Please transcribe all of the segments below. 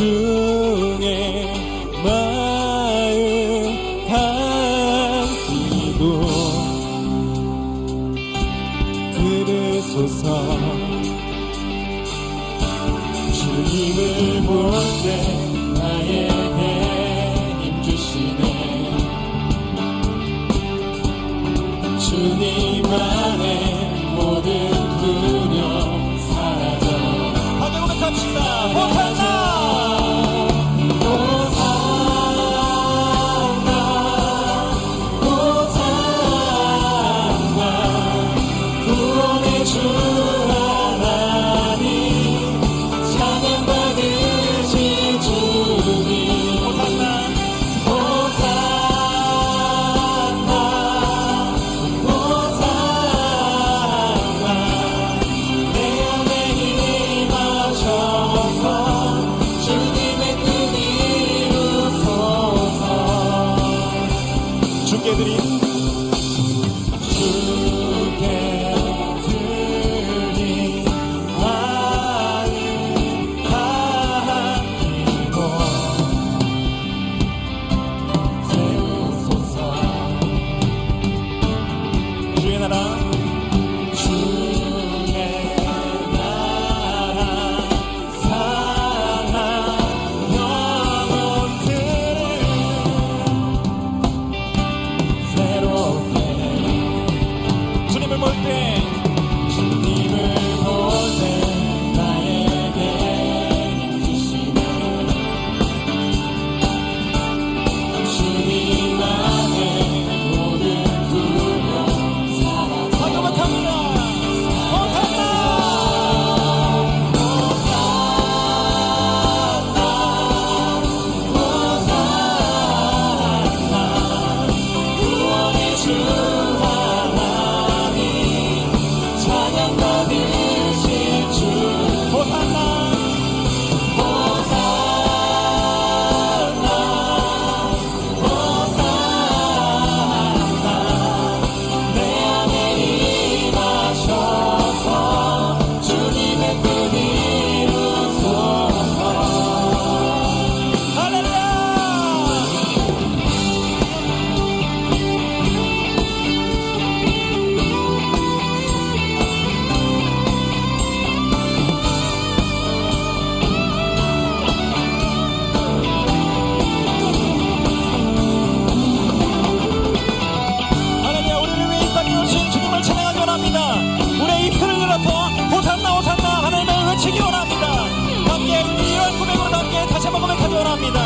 true. 주님을 볼 때 나에게 힘주시네 주께 드린 주께 Okay. 기원합니다.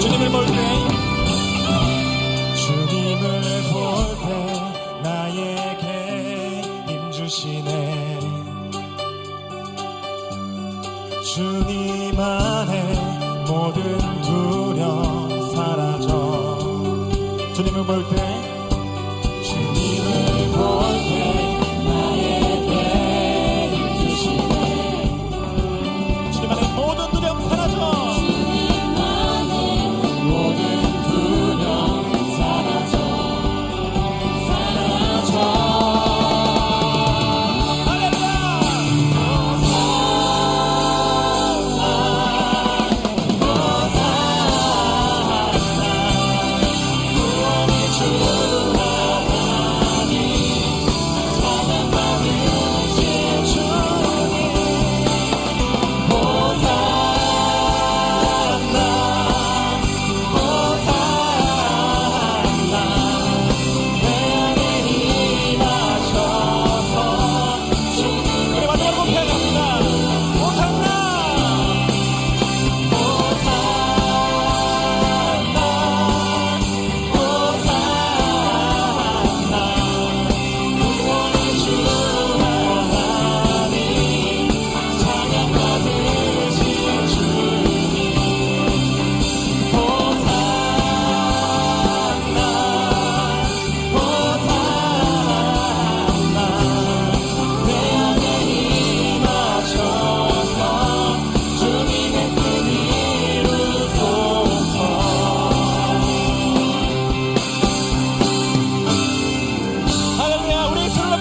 주님을 볼 때, 주님을 볼 때 나에게 힘 주시네. 주님 안에 모든 두려움 사라져. 주님을 볼 때.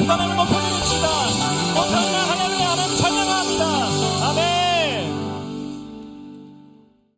También